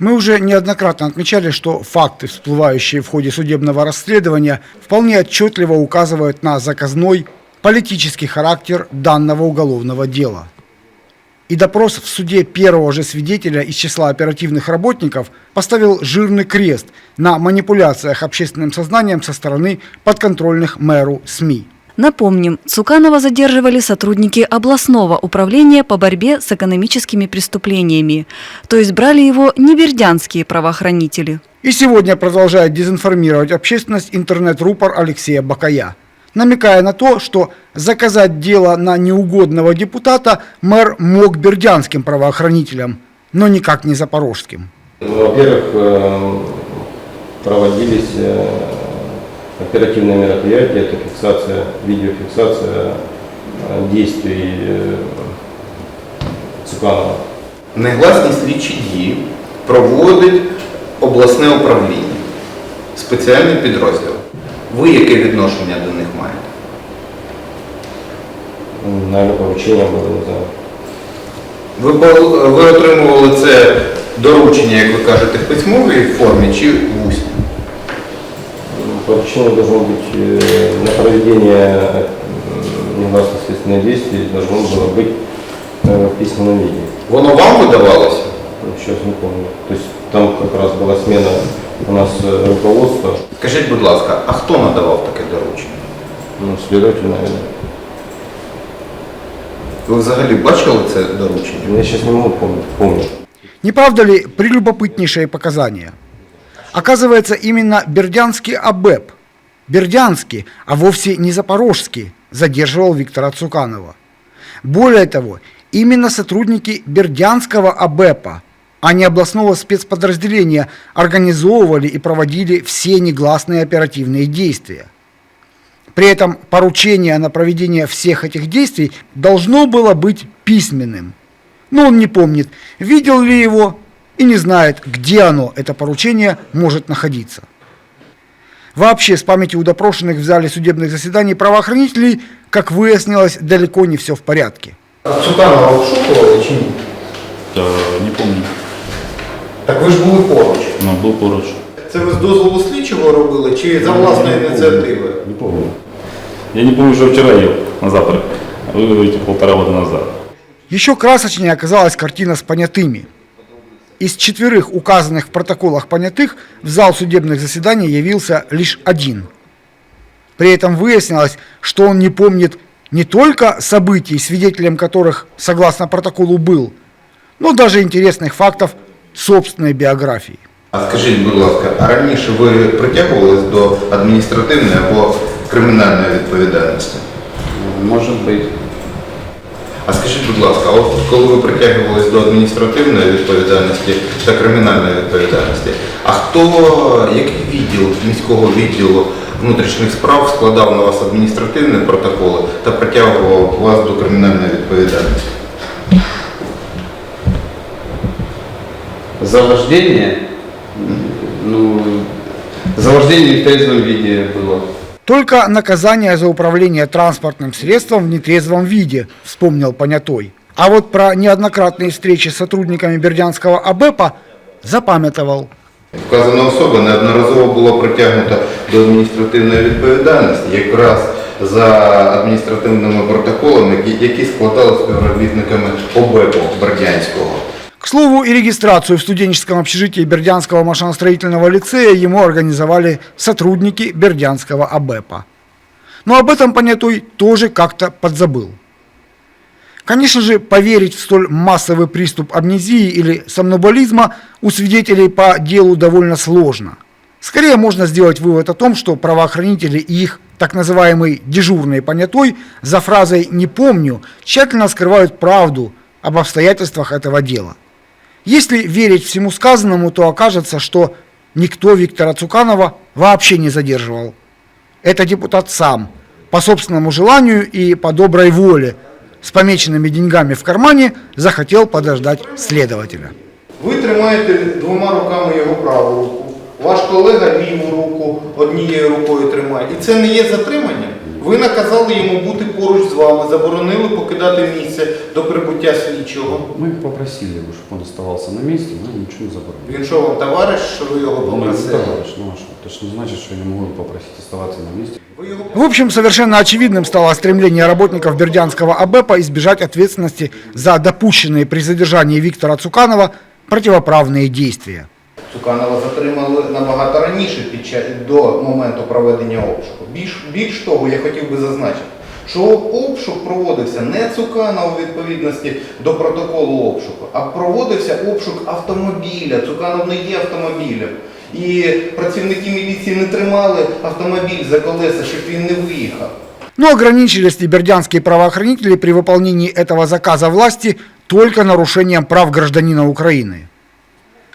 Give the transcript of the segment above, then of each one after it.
Мы уже неоднократно отмечали, что факты, всплывающие в ходе судебного расследования, вполне отчетливо указывают на заказной политический характер данного уголовного дела. И допрос в суде первого же свидетеля из числа оперативных работников поставил жирный крест на манипуляциях общественным сознанием со стороны подконтрольных мэру СМИ. Напомним, Цуканова задерживали сотрудники областного управления по борьбе с экономическими преступлениями. То есть брали его не бердянские правоохранители. И сегодня продолжает дезинформировать общественность интернет-рупор Алексея Бакая, намекая на то, что заказать дело на неугодного депутата мэр мог бердянским правоохранителям, но никак не запорожским. Во-первых, э, проводились э, оперативные мероприятия, это фиксация, видеофиксация э, действий э, Цуканова. Негласні слідчі дії проводить обласне управління, спеціальний підрозділ. Ви яке відношення до них маєте? Наверное, поручение было, не знаю. Ви, бу- ви отримували це доручення, як ви кажете, в письмовій формі чи в усній? Поручение должно быть э, на проведение э, негласных следственных действий должно было быть э, в письменном виде. Воно вам видавалося? Ну, Сейчас не помню. То есть там как раз была смена у нас э, руководства, Скажіть, будь ласка, а хто надавав таке доручення? ну, следователь, наверное. Ви взагалі бачили це доручення? Я сейчас не могу помнить. помню. Не правда ли прелюбопытнейшие показания? Оказывается, именно бердянский АБЭП, бердянский, а вовсе не запорожский, задерживал Виктора Цуканова. Более того, именно сотрудники бердянского АБЭПа, а не областного спецподразделения, организовывали и проводили все негласные оперативные действия. При этом поручение на проведение всех этих действий должно было быть письменным. Но он не помнит, видел ли его и не знает, где оно, это поручение, может находиться. Вообще, с памятью у допрошенных в зале судебных заседаний правоохранителей, как выяснилось, далеко не все в порядке. Цуканова обшукували чи ні? Та не помню. Так ви ж були поруч. Ну, був поруч. Це ви з дозволу слідчого робили чи за власної ініціативи? Не помню. Я не помню, что вчера ел на завтрак. А вы говорите полтора года назад. Еще красочнее оказалась картина с понятыми. Из четверых указанных в протоколах понятых в зал судебных заседаний явился лишь один. При этом выяснилось, что он не помнит не только событий, свидетелем которых, согласно протоколу, был, но даже интересных фактов собственной биографии. А скажіть, будь ласка, а раніше ви притягувались до адміністративної або кримінальної відповідальності? Может быть. А скажіть, будь ласка, а от коли ви притягувались до адміністративної відповідальності та кримінальної відповідальності, а хто, який відділ міського відділу внутрішніх справ складав на вас адміністративні протоколи та притягував вас до кримінальної відповідальності? За ну, за вождение в трезвом виде было. Только наказание за управление транспортным средством в нетрезвом виде, вспомнил понятой. А вот про неоднократные встречи с сотрудниками Бердянского АБЭПа запамятовал. Вказана особа неодноразово була притягнута до адміністративної відповідальності якраз за адміністративними протоколами, які, які складали співробітниками ОБЕПу Бердянського. Слову, и регистрацию в студенческом общежитии Бердянского машиностроительного лицея ему организовали сотрудники Бердянского АБЭПа. Но об этом понятой тоже как-то подзабыл. Конечно же, поверить в столь массовый приступ амнезии или сомноболизма у свидетелей по делу довольно сложно. Скорее можно сделать вывод о том, что правоохранители и их так называемый дежурный понятой за фразой «не помню» тщательно скрывают правду об обстоятельствах этого дела. Если верить всему сказанному, то окажется, что никто Виктора Цуканова вообще не задерживал. Это депутат сам, по собственному желанию и по доброй воле, с помеченными деньгами в кармане, захотел подождать следователя. Ви тримаєте двома руками його праву руку, ваш колега ліву руку однією рукою тримає. І це не є затримання? Ви наказали йому бути поруч з вами, заборонили покидати місце до прибуття слідчого. Мы их попросили, бы, чтобы он оставался на месте, но ничего не заборонили. Він що вам товариш, що ви його Ну, не попросили? товарищ, ну а что? Это ж не значит, что я не могу его попросить оставаться на месте. Ви його В общем, совершенно очевидным стало стремление работников Бердянского АБЭПа избежать ответственности за допущенные при задержании Виктора Цуканова противоправные действия. Цуканова затримали набагато раніше під час до моменту проведення обшуку. Більш більш того, я хотів би зазначити, що обшук проводився не Цуканова у відповідності до протоколу обшуку, а проводився обшук автомобіля. Цуканов не є автомобілем. І працівники міліції не тримали автомобіль за колеса, щоб він не виїхав. Но ограничились ли бердянские правоохранители при выполнении этого заказа власти только нарушением прав гражданина Украины?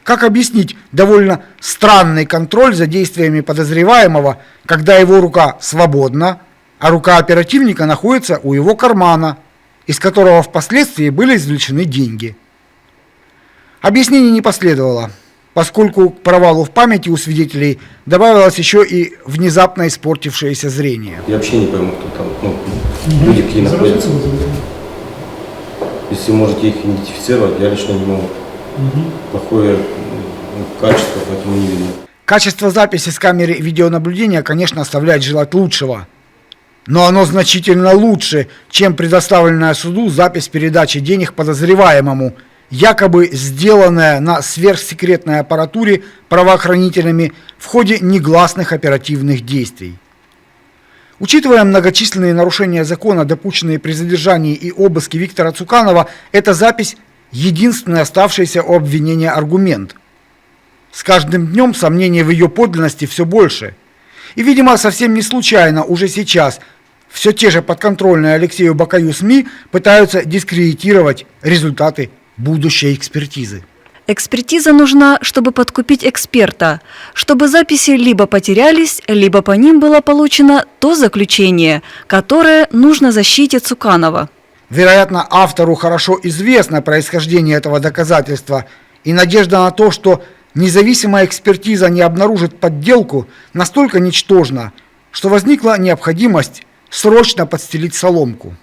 Как объяснить довольно странный контроль за действиями подозреваемого, когда его рука свободна, а рука оперативника находится у его кармана, из которого впоследствии были извлечены деньги? Объяснений не последовало, поскольку к провалу в памяти у свидетелей добавилось еще и внезапно испортившееся зрение. Я вообще не пойму, кто там, ну, люди какие находятся. Если вы можете их идентифицировать, я лично не могу. Плохое м, качество, поэтому не видно. Качество записи с камеры видеонаблюдения, конечно, оставляет желать лучшего. Но оно значительно лучше, чем предоставленная суду запись передачи денег подозреваемому, якобы сделанная на сверхсекретной аппаратуре правоохранителями в ходе негласных оперативных действий. Учитывая многочисленные нарушения закона, допущенные при задержании и обыске Виктора Цуканова, эта запись – единственный оставшийся у обвинения аргумент. С каждым днем сомнений в ее подлинности все больше. И, видимо, совсем не случайно уже сейчас все те же подконтрольные Алексею Бакаю СМИ пытаются дискредитировать результаты будущей экспертизы. Экспертиза нужна, чтобы подкупить эксперта, чтобы записи либо потерялись, либо по ним было получено то заключение, которое нужно защите Цуканова. Вероятно, автору хорошо известно происхождение этого доказательства, и надежда на то, что независимая экспертиза не обнаружит подделку, настолько ничтожна, что возникла необходимость срочно подстелить соломку.